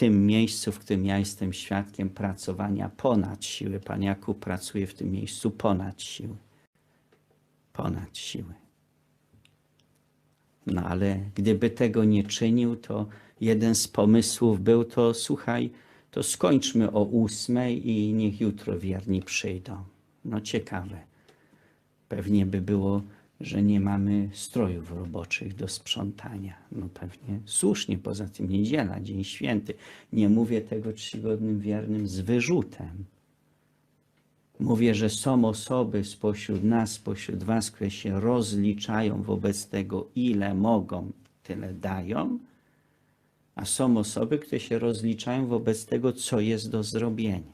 tym miejscu, w którym ja jestem świadkiem pracowania ponad siły. Pan Jakub pracuje w tym miejscu ponad siły. Ponad siły. No ale gdyby tego nie czynił, to jeden z pomysłów był to, słuchaj, to skończmy o ósmej i niech jutro wierni przyjdą. No ciekawe. Pewnie by było, że nie mamy strojów roboczych do sprzątania. No pewnie słusznie, poza tym niedziela, dzień święty. Nie mówię tego czcigodnym wiernym z wyrzutem. Mówię, że są osoby spośród nas, spośród was, które się rozliczają wobec tego, ile mogą, tyle dają, a są osoby, które się rozliczają wobec tego, co jest do zrobienia.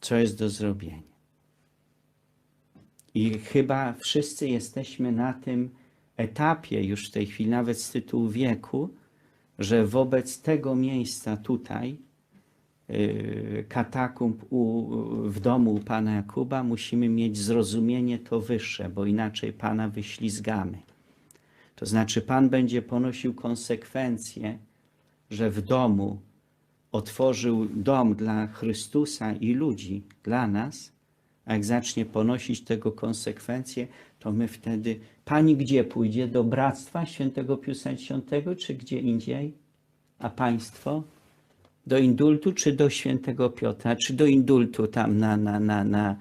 Co jest do zrobienia. I chyba wszyscy jesteśmy na tym etapie już w tej chwili, nawet z tytułu wieku, że wobec tego miejsca tutaj, yy, katakumb u, w domu u pana Jakuba, musimy mieć zrozumienie to wyższe, bo inaczej pana wyślizgamy. To znaczy, pan będzie ponosił konsekwencje, że w domu otworzył dom dla Chrystusa i ludzi, dla nas, jak zacznie ponosić tego konsekwencje, to my wtedy, pani gdzie pójdzie? Do Bractwa Świętego Piusa X, czy gdzie indziej? A państwo? Do indultu, czy do Świętego Piotra, czy do indultu tam na, na, na, na,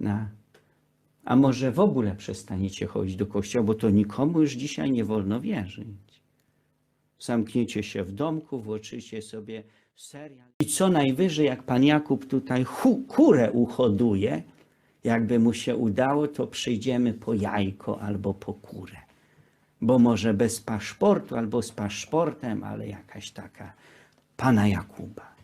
na a może w ogóle przestaniecie chodzić do kościoła, bo to nikomu już dzisiaj nie wolno wierzyć. Zamkniecie się w domku, włączycie sobie serial. I co najwyżej, jak pan Jakub tutaj kurę uhoduje, jakby mu się udało, to przyjdziemy po jajko albo po kurę. Bo może bez paszportu albo z paszportem, ale jakaś taka pana Jakuba.